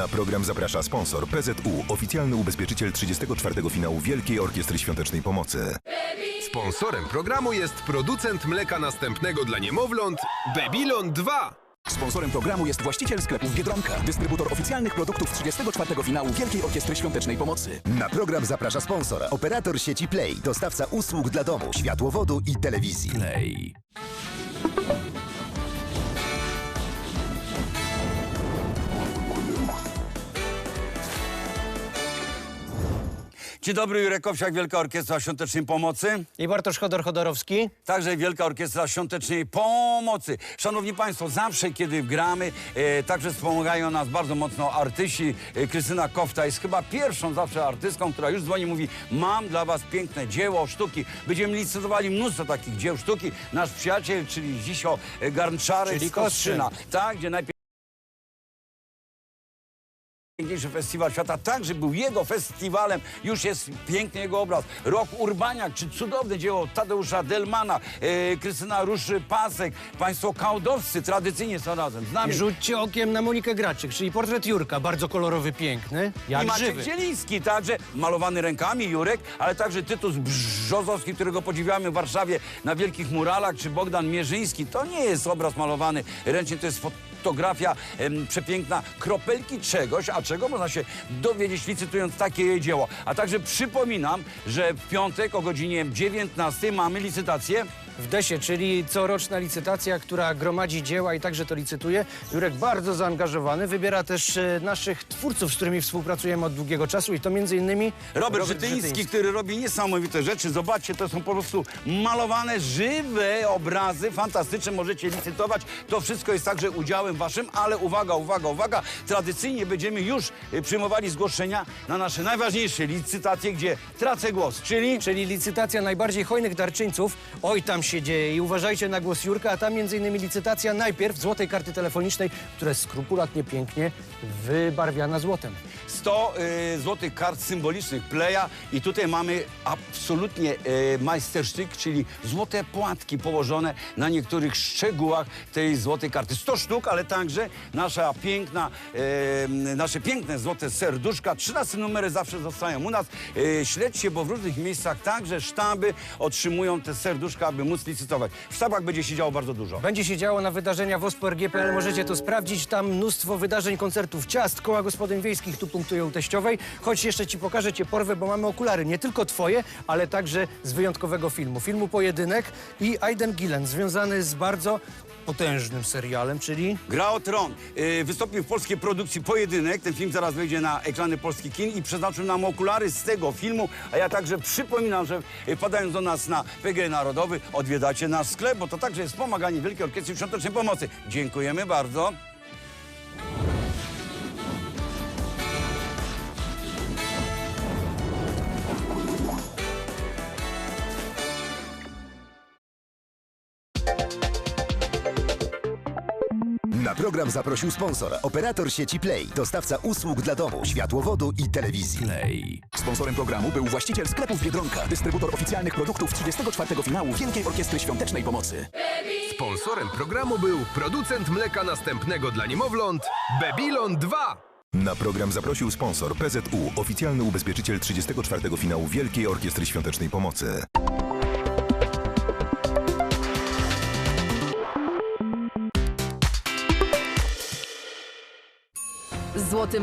Na program zaprasza sponsor PZU, oficjalny ubezpieczyciel 34. finału Wielkiej Orkiestry Świątecznej Pomocy. Sponsorem programu jest producent mleka następnego dla niemowląt Babylon 2. Sponsorem programu jest właściciel sklepów Biedronka, dystrybutor oficjalnych produktów 34. finału Wielkiej Orkiestry Świątecznej Pomocy. Na program zaprasza sponsor, operator sieci Play, dostawca usług dla domu, światłowodu i telewizji. Play. Dzień dobry, Jurek Owsiak, Wielka Orkiestra Świątecznej Pomocy. I Bartosz Chodor-Chodorowski. Także Wielka Orkiestra Świątecznej Pomocy. Szanowni Państwo, zawsze kiedy gramy, e, także wspomagają nas bardzo mocno artyści. E, Krystyna Kofta jest chyba pierwszą zawsze artystką, która już dzwoni i mówi mam dla Was piękne dzieło, sztuki. Będziemy licytowali mnóstwo takich dzieł sztuki. Nasz przyjaciel, czyli Zisio e, Garnczarek Czyli z Kostrzyna. Kostrzyn. Tak, gdzie najpierw Najpiękniejszy festiwal świata także był jego festiwalem. Już jest piękny jego obraz. Rok Urbaniak, czy cudowne dzieło Tadeusza Delmana, e, Krystyna Ruszy-Pasek, państwo kaudowscy tradycyjnie są razem z nami. Rzućcie okiem na Monikę Graczyk, czyli portret Jurka, bardzo kolorowy, piękny, jak I Maciek żywy. Zieliński, także malowany rękami Jurek, ale także Tytus Brzozowski, którego podziwiamy w Warszawie na wielkich muralach, czy Bogdan Mierzyński. To nie jest obraz malowany ręcznie, to jest fotografia em, przepiękna, kropelki czegoś, a czego można się dowiedzieć licytując takie dzieło. A także przypominam, że w piątek o godzinie 19 mamy licytację W Desie, czyli coroczna licytacja, która gromadzi dzieła i także to licytuje. Jurek bardzo zaangażowany, wybiera też e, naszych twórców, z którymi współpracujemy od długiego czasu i to między innymi Robert, Żytyński, który robi niesamowite rzeczy. Zobaczcie, to są po prostu malowane, żywe obrazy, fantastyczne, możecie licytować. To wszystko jest także udziałem waszym, ale uwaga, uwaga, uwaga, tradycyjnie będziemy już y, przyjmowali zgłoszenia na nasze najważniejsze licytacje, gdzie tracę głos, czyli... Czyli licytacja najbardziej hojnych darczyńców. Oj, tam się dzieje i uważajcie na głos Jurka, a tam innymi licytacja najpierw złotej karty telefonicznej, która jest skrupulatnie pięknie wybarwiana złotem. 100 y, złotych kart symbolicznych Playa i tutaj mamy absolutnie y, majstersztyk, czyli złote płatki położone na niektórych szczegółach tej złotej karty. 100 sztuk, ale także nasza piękna, y, nasze piękne złote serduszka. 13 numery zawsze zostają u nas. Y, śledźcie, bo w różnych miejscach także sztaby otrzymują te serduszka, aby móc licytować. W sztabach będzie się działo bardzo dużo. Będzie się działo na wydarzenia w OSPRG.pl, możecie to sprawdzić. Tam mnóstwo wydarzeń, koncertów, ciast, koła gospodyń wiejskich tu punktują teściowej. Choć jeszcze ci pokażę cię porwę, bo mamy okulary nie tylko twoje, ale także z wyjątkowego filmu. Filmu Pojedynek i Aiden Gillen, związany z bardzo potężnym serialem, czyli Gra o Tron. Yy, wystąpił w polskiej produkcji Pojedynek. Ten film zaraz wejdzie na ekrany polskich kin i przeznaczył nam okulary z tego filmu. A ja także przypominam, że padając do nas na PG Narodowy, odwiedzacie nasz sklep, bo to także jest pomaganie Wielkiej Orkiestry Świątecznej Pomocy. Dziękujemy bardzo. Na program zaprosił sponsor, operator sieci Play, dostawca usług dla domu, światłowodu i telewizji. Play. Sponsorem programu był właściciel sklepów Biedronka, dystrybutor oficjalnych produktów 34. finału Wielkiej Orkiestry Świątecznej Pomocy. Sponsorem programu był producent mleka następnego dla niemowląt Babylon 2. Na program zaprosił sponsor PZU, oficjalny ubezpieczyciel 34. finału Wielkiej Orkiestry Świątecznej Pomocy. Złoty